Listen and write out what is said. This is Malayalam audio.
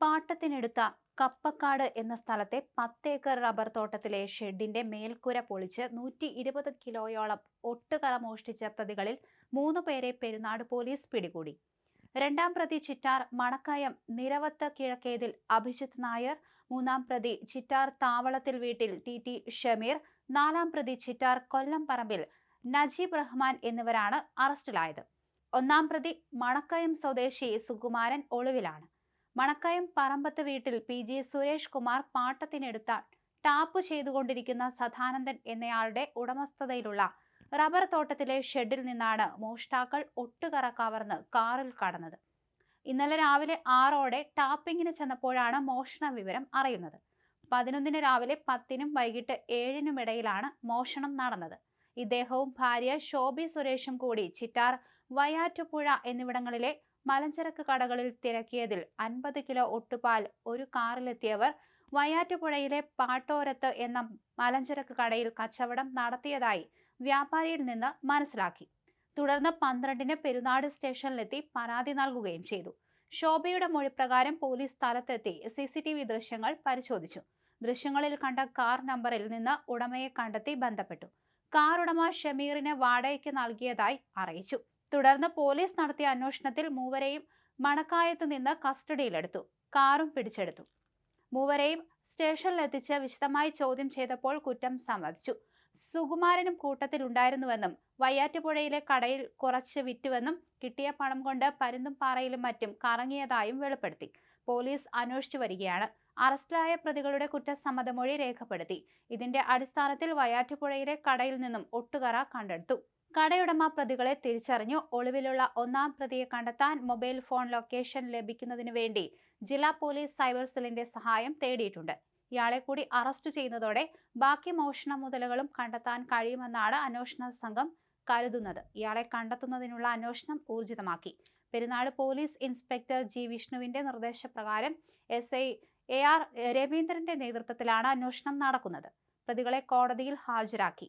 പാട്ടത്തിനെടുത്ത കപ്പക്കാട് എന്ന സ്ഥലത്തെ പത്തേക്കർ റബ്ബർ തോട്ടത്തിലെ ഷെഡിന്റെ മേൽക്കൂര പൊളിച്ച് നൂറ്റി ഇരുപത് കിലോയോളം ഒട്ടുകറ മോഷ്ടിച്ച പ്രതികളിൽ മൂന്ന് പേരെ പെരുന്നാട് പോലീസ് പിടികൂടി. രണ്ടാം പ്രതി ചിറ്റാർ മണക്കയം നിരവത്ത് കിഴക്കേതിൽ അഭിജിത്ത് നായർ മൂന്നാം പ്രതി ചിറ്റാർ താവളത്തിൽ വീട്ടിൽ ടി ടി ഷമീർ നാലാം പ്രതി ചിറ്റാർ കൊല്ലം പറമ്പിൽ നജീബ് റഹ്മാൻ എന്നിവരാണ് അറസ്റ്റിലായത്. ഒന്നാം പ്രതി മണക്കയം സ്വദേശി സുകുമാരൻ ഒളിവിലാണ്. മണക്കയം പറമ്പത്ത് വീട്ടിൽ പി ജി സുരേഷ് കുമാർ പാട്ടത്തിനെടുത്ത ടാപ്പ് ചെയ്തുകൊണ്ടിരിക്കുന്ന സദാനന്ദൻ എന്നയാളുടെ ഉടമസ്ഥതയിലുള്ള റബ്ബർ തോട്ടത്തിലെ ഷെഡിൽ നിന്നാണ് മോഷ്ടാക്കൾ ഒട്ടുകറ കവർന്ന് കാറിൽ കടന്നത്. ഇന്നലെ രാവിലെ ആറോടെ ടാപ്പിങ്ങിന് ചെന്നപ്പോഴാണ് മോഷണ വിവരം അറിയുന്നത്. പതിനൊന്നിന് രാവിലെ പത്തിനും വൈകിട്ട് ഏഴിനും ഇടയിലാണ് മോഷണം നടന്നത്. ഇദ്ദേഹവും ഭാര്യ ശോഭി സുരേഷും കൂടി ചിറ്റാർ വയാറ്റുപുഴ എന്നിവിടങ്ങളിലെ മലഞ്ചരക്ക് കടകളിൽ തിരക്കിയതിൽ അൻപത് കിലോ ഒട്ടുപാൽ ഒരു കാറിലെത്തിയവർ വയാറ്റുപുഴയിലെ പാട്ടോരത്ത് എന്ന മലഞ്ചരക്ക് കടയിൽ കച്ചവടം നടത്തിയതായി വ്യാപാരിയിൽ നിന്ന് മനസ്സിലാക്കി. തുടർന്ന് പന്ത്രണ്ടിന് പെരുന്നാട് സ്റ്റേഷനിലെത്തി പരാതി നൽകുകയും ചെയ്തു. ശോഭയുടെ മൊഴിപ്രകാരം പോലീസ് സ്ഥലത്തെത്തി സി സി ടി വി ദൃശ്യങ്ങൾ പരിശോധിച്ചു. ദൃശ്യങ്ങളിൽ കണ്ട കാർ നമ്പറിൽ നിന്ന് ഉടമയെ കണ്ടെത്തി ബന്ധപ്പെട്ടു. കാർ ഉടമ ഷമീറിന് വാടകയ്ക്ക് നൽകിയതായി അറിയിച്ചു. തുടർന്ന് പോലീസ് നടത്തിയ അന്വേഷണത്തിൽ മൂവരെയും മണക്കായത്ത് നിന്ന് കസ്റ്റഡിയിലെടുത്തു. കാറും പിടിച്ചെടുത്തു. മൂവരെയും സ്റ്റേഷനിലെത്തിച്ച് വിശദമായി ചോദ്യം ചെയ്തപ്പോൾ കുറ്റം സമ്മതിച്ചു. സുകുമാരനും കൂട്ടത്തിലുണ്ടായിരുന്നുവെന്നും വയ്യാറ്റുപുഴയിലെ കടയിൽ കുറച്ച് വിറ്റുവെന്നും കിട്ടിയ പണം കൊണ്ട് പരുന്തും പാറയിലും മറ്റും കറങ്ങിയതായും വെളിപ്പെടുത്തി. പോലീസ് അന്വേഷിച്ചു വരികയാണ്. അറസ്റ്റിലായ പ്രതികളുടെ കുറ്റസമ്മതമൊഴി രേഖപ്പെടുത്തി. ഇതിന്റെ അടിസ്ഥാനത്തിൽ വയ്യാറ്റുപുഴയിലെ കടയിൽ നിന്നും ഒട്ടുകറ കണ്ടെടുത്തു. കടയുടമ പ്രതികളെ തിരിച്ചറിഞ്ഞു. ഒളിവിലുള്ള ഒന്നാം പ്രതിയെ കണ്ടെത്താൻ മൊബൈൽ ഫോൺ ലൊക്കേഷൻ ലഭിക്കുന്നതിനു വേണ്ടി ജില്ലാ പോലീസ് സൈബർ സെല്ലിന്റെ സഹായം തേടിയിട്ടുണ്ട്. ഇയാളെ കൂടി അറസ്റ്റ് ചെയ്യുന്നതോടെ ബാക്കി മോഷണ മുതലുകളും കണ്ടെത്താൻ കഴിയുമെന്നാണ് അന്വേഷണ സംഘം കരുതുന്നത്. ഇയാളെ കണ്ടെത്തുന്നതിനുള്ള അന്വേഷണം ഊർജിതമാക്കി. പെരുന്നാട് പോലീസ് ഇൻസ്പെക്ടർ ജി വിഷ്ണുവിന്റെ നിർദ്ദേശപ്രകാരം എസ് ഐ എ ആർ രവീന്ദ്രന്റെ നേതൃത്വത്തിലാണ് അന്വേഷണം നടക്കുന്നത്. പ്രതികളെ കോടതിയിൽ ഹാജരാക്കി.